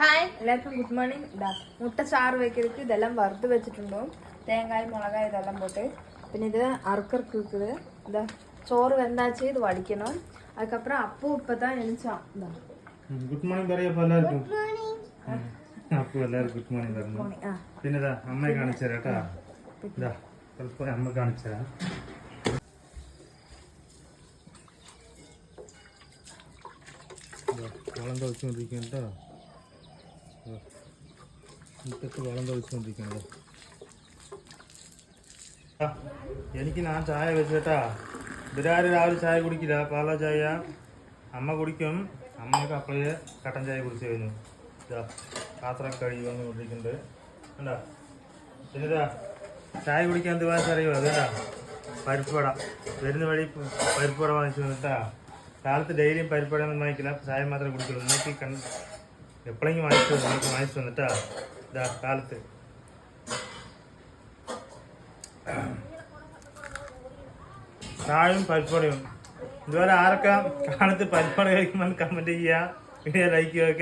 Hi എല്ലാവർക്കും good morning ഇതാ മുട്ട ചാറ് വെക്കരുത് ഇതെല്ലാം വറുത്ത് വെച്ചിട്ടുണ്ടോ തേങ്ങായും മുളകായും ഇതെല്ലാം പോട്ട് പിന്നെ ഇത് അറുക്കർക്ക് இருக்குது ഇതാ ചോറ് വെന്താച്ച് ഇത് വടിക്കണം அதுக்கப்புறம் அப்போ இப்போ தான் எழுந்தான் இந்தா ഗുഡ് മോർണിംഗ് പറയപ്പോ എല്ലാവർക്കും അപ്പൊ എല്ലാവർക്കും ഗുഡ് മോർണിംഗ് പറഞ്ഞു morning. ആ പിന്നെ ഇതാ അമ്മയെ കാണിച്ചു തരാം കേട്ടാ ഇതാ സ്വല്പം അമ്മ കാണിച്ചു തരാം ഇതാ, വളം തളിച്ചുകൊണ്ടിരിക്കുന്നു കേട്ടോ വളം എനിക്ക് ഞാൻ ചായ വെച്ചേട്ടാ. ഇവരാരും രാവിലെ ചായ കുടിക്കില്ല. പാല ചായ അമ്മ കുടിക്കും. അമ്മയൊക്കെ അപ്പോഴേ കട്ടൻ ചായ കുടിച്ചു കഴിഞ്ഞു. ഇതാ പാത്രം കഴുകി വന്നുകൊണ്ടിരിക്കുന്നുണ്ട്. കണ്ടാ? പിന്നെ ചായ കുടിക്കാൻ ദിവസം അറിയുമോ? അറിയോ പരിപ്പട വരുന്ന വഴി പരിപ്പട വാങ്ങിച്ചു വന്നിട്ടാ. കാലത്ത് ഡെയിലിയും പരിപ്പ് ഒന്നും വാങ്ങിക്കില്ല. ചായ മാത്രമേ കുടിക്കുള്ളൂ. ഇന്നേക്ക് കൺ എപ്പോഴെങ്കിലും വാങ്ങിച്ചു നമുക്ക് വാങ്ങിച്ചു வந்துட்டா ഇതാ കാലത്ത്. ചായയും പരിപ്പടയും. ഇതുപോലെ ആരൊക്കെ കാലത്ത് പരിപ്പട കഴിക്കുമ്പോൾ കമന്റ് ചെയ്യുക വീഡിയോ ലൈക്ക് ചെയ്യുക